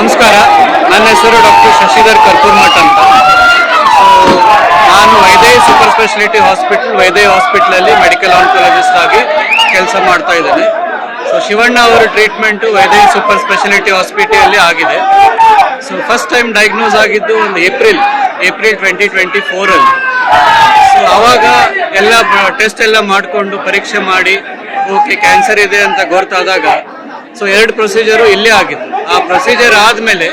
ನಮಸ್ಕಾರ. ನನ್ನ ಹೆಸರು ಡಾಕ್ಟರ್ ಶಶಿಧರ್ ಕರ್ಪೂರ್ಮಠ್ ಅಂತ. ನಾನು ವೈದೇ ಸೂಪರ್ ಸ್ಪೆಷಾಲಿಟಿ ಹಾಸ್ಪಿಟಲ್ ವೈದ್ಯ ಹಾಸ್ಪಿಟಲಲ್ಲಿ ಮೆಡಿಕಲ್ ಆನ್ಕಾಲಜಿಸ್ಟ್ ಆಗಿ ಕೆಲಸ ಮಾಡ್ತಾ ಇದ್ದೇನೆ. ಸೊ ಶಿವಣ್ಣ ಅವರ ಟ್ರೀಟ್ಮೆಂಟು ವೈದ್ಯ ಸೂಪರ್ ಸ್ಪೆಷಾಲಿಟಿ ಹಾಸ್ಪಿಟಲಲ್ಲಿ ಆಗಿದೆ. ಸೊ ಫಸ್ಟ್ ಟೈಮ್ ಡಯಾಗ್ನೋಸ್ ಆಗಿದ್ದು ಒಂದು ಏಪ್ರಿಲ್ ಏಪ್ರಿಲ್ ಟ್ವೆಂಟಿ ಟ್ವೆಂಟಿ ಫೋರಲ್ಲಿ ಸೊ ಅವಾಗ ಎಲ್ಲ ಟೆಸ್ಟ್ ಎಲ್ಲ ಮಾಡಿಕೊಂಡು ಪರೀಕ್ಷೆ ಮಾಡಿ, ಓಕೆ ಕ್ಯಾನ್ಸರ್ ಇದೆ ಅಂತ ಗೊತ್ತಾದಾಗ ಸೊ ಎರಡು ಪ್ರೊಸೀಜರು ಇಲ್ಲೇ ಆಗಿತ್ತು ಆ ಪ್ರೊಸೀಜರ್ ಆದಮೇಲೆ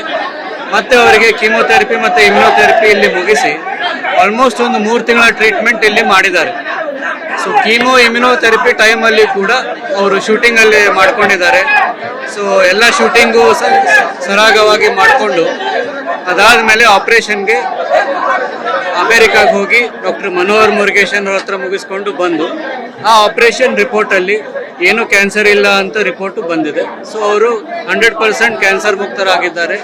ಮತ್ತೆ ಅವರಿಗೆ ಕೀಮೋಥೆರಪಿ ಮತ್ತು ಇಮ್ಯುನೋಥೆರಪಿ ಇಲ್ಲಿ ಮುಗಿಸಿ ಆಲ್ಮೋಸ್ಟ್ ಒಂದು ಮೂರು ತಿಂಗಳ ಟ್ರೀಟ್ಮೆಂಟ್ ಇಲ್ಲಿ ಮಾಡಿದ್ದಾರೆ. ಸೊ ಕೀಮೋ ಇಮ್ಯುನೋಥೆರಪಿ ಟೈಮಲ್ಲಿ ಕೂಡ ಅವರು ಶೂಟಿಂಗಲ್ಲಿ ಮಾಡ್ಕೊಂಡಿದ್ದಾರೆ. ಸೊ ಎಲ್ಲ ಶೂಟಿಂಗು ಸರಾಗವಾಗಿ ಮಾಡಿಕೊಂಡು ಅದಾದಮೇಲೆ ಆಪ್ರೇಷನ್ಗೆ ಅಮೇರಿಕಾಗೆ ಹೋಗಿ ಡಾಕ್ಟರ್ ಮನೋಹರ್ ಮುರುಗೇಶನ್ ಅವ್ರ ಹತ್ರ ಮುಗಿಸ್ಕೊಂಡು ಬಂದು ಆ ಆಪರೇಷನ್ ರಿಪೋರ್ಟಲ್ಲಿ ಏನು ಕ್ಯಾನ್ಸರ್ ಇಲ್ಲ ಅಂತ ರಿಪೋರ್ಟು ಬಂದಿದೆ. ಸೊ ಅವರು ಹಂಡ್ರೆಡ್ ಪರ್ಸೆಂಟ್ ಕ್ಯಾನ್ಸರ್ ಮುಕ್ತರಾಗಿದ್ದಾರೆ,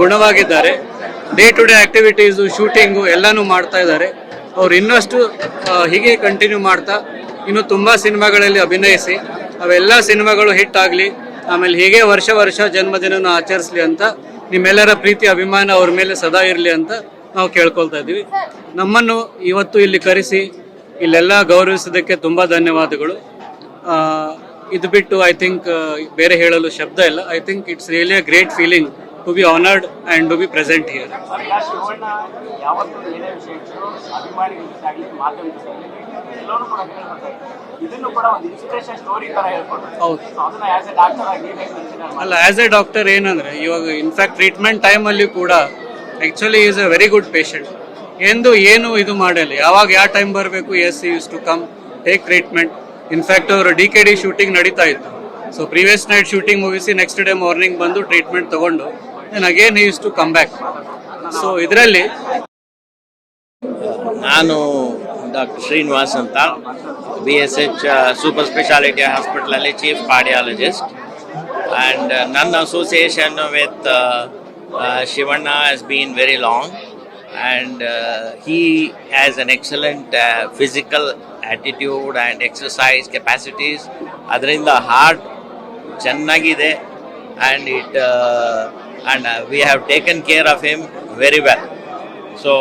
ಗುಣವಾಗಿದ್ದಾರೆ. Day to day activities shooting ಎಲ್ಲನೂ ಮಾಡ್ತಾ ಇದ್ದಾರೆ. ಅವ್ರು ಇನ್ನಷ್ಟು ಹೀಗೆ ಕಂಟಿನ್ಯೂ ಮಾಡ್ತಾ, ಇನ್ನು ತುಂಬ ಸಿನಿಮಾಗಳಲ್ಲಿ ಅಭಿನಯಿಸಿ, ಅವೆಲ್ಲ ಸಿನಿಮಾಗಳು ಹಿಟ್ ಆಗಲಿ, ಆಮೇಲೆ ಹೀಗೆ ವರ್ಷ ವರ್ಷ ಜನ್ಮದಿನ ಆಚರಿಸಲಿ ಅಂತ ನಿಮ್ಮೆಲ್ಲರ ಪ್ರೀತಿ, ಅಭಿಮಾನ ಅವ್ರ ಮೇಲೆ ಸದಾ ಇರಲಿ ಅಂತ ನಾವು ಕೇಳ್ಕೊಳ್ತಾ ಇದ್ದೀವಿ. ನಮ್ಮನ್ನು ಇವತ್ತು ಇಲ್ಲಿ ಕರೆಸಿ, ಇಲ್ಲೆಲ್ಲ ಗೌರವಿಸೋದಕ್ಕೆ ತುಂಬ ಧನ್ಯವಾದಗಳು. ಇದು ಬಿಟ್ಟು ಐ ಥಿಂಕ್ ಬೇರೆ ಹೇಳಲು ಶಬ್ದ ಇಲ್ಲ. I think it's really a great feeling to be honoured and to be present here a ಅಲ್ಲ ಆಸ್ ಎ ಡಾಕ್ಟರ್ ಏನಂದ್ರೆ, ಇವಾಗ ಇನ್ಫ್ಯಾಕ್ಟ್ ಟ್ರೀಟ್ಮೆಂಟ್ ಟೈಮಲ್ಲಿ ಕೂಡ actually is a very good patient ಎಂದು ಏನು ಇದು ಮಾಡಲಿ ಯಾವಾಗ ಯಾವ ಟೈಮ್ ಬರಬೇಕು he's used to come take treatment in fact ಅವರು ಡಿ ಕೆ ಡಿ ಶೂಟಿಂಗ್ ನಡೀತಾ ಇತ್ತು. ಸೊ ಪ್ರೀವಿಯಸ್ ನೈಟ್ ಶೂಟಿಂಗ್ ಮುಗಿಸಿ ನೆಕ್ಸ್ಟ್ ಡೇ ಮಾರ್ನಿಂಗ್ ಬಂದು ಟ್ರೀಟ್ಮೆಂಟ್ ತಗೊಂಡು then again used to come back so ಇದರಲ್ಲಿ ನಾನು ಡಾಕ್ಟರ್ ಶ್ರೀನಿವಾಸ್ ಅಂತ B S H super speciality ಹಾಸ್ಪಿಟಲಲ್ಲಿ ಚೀಫ್ ಕಾರ್ಡಿಯಾಲಜಿಸ್ಟ್ ಆ್ಯಂಡ್ ನನ್ನ association with Shivanna has been very long and he an excellent excellent physical attitude and exercise capacities ಅದರಿಂದ heart ಚೆನ್ನಾಗಿದೆ. And it and we have taken care of him very well so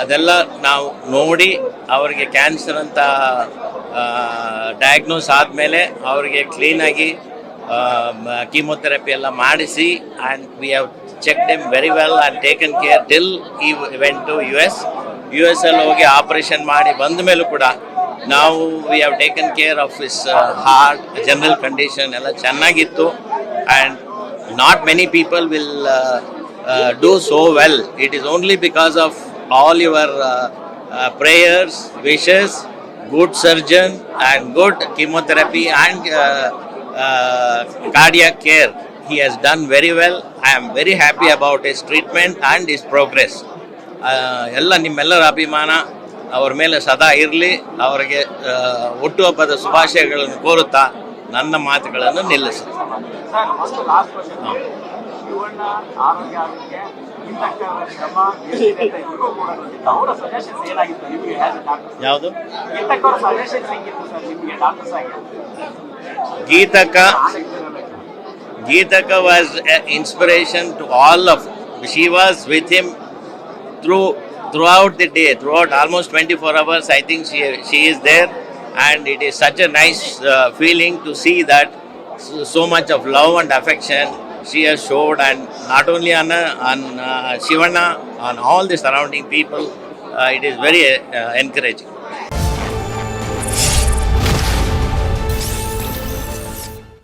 ಅದೆಲ್ಲ ನಾವು ನೋಡಿ ಅವರಿಗೆ cancer ಅಂತ diagnose ಆದಮೇಲೆ ಅವರಿಗೆ ಕ್ಲೀನಾಗಿ ಕೀಮೊಥೆರಪಿ ಎಲ್ಲ ಮಾಡಿಸಿ and we have check him very well and taken care till ಈ event US S U S ಅಲ್ಲಿ ಹೋಗಿ ಆಪರೇಷನ್ ಮಾಡಿ ಬಂದ ಮೇಲೂ ಕೂಡ ನಾವು we have taken care of his heart general condition ಎಲ್ಲ ಚೆನ್ನಾಗಿತ್ತು and not many people will uh, uh, do so well. It is only because of all your uh, uh, prayers, wishes, good surgeon, and good He has done very well. I am very happy about his treatment and his progress. ಎಲ್ಲ ನಿಮ್ಮೆಲ್ಲರ ಅಭಿಮಾನ ಅವರ ಮೇಲೆ ಸದಾ ಇರಲಿ. ಅವರಿಗೆ ಹುಟ್ಟುಹಬ್ಬದ ಶುಭಾಶಯಗಳನ್ನು ಕೋರುತ್ತಾ ನನ್ನ ಮಾತುಗಳನ್ನು ನಿಲ್ಲಿಸುತ್ತೆ ಡಾಕ್ಟರ್ ಯಾವುದು? ಇಂತಕ್ಕವ್ರ Geetaka was an inspiration to all of. She was with him through throughout the day, throughout almost 24 hours. I think she she is there, and it is such a nice uh, feeling to see that so much of love and affection she has showed, and not only on uh, on uh, Shivana, on all the surrounding people. Uh, it is very uh, encouraging.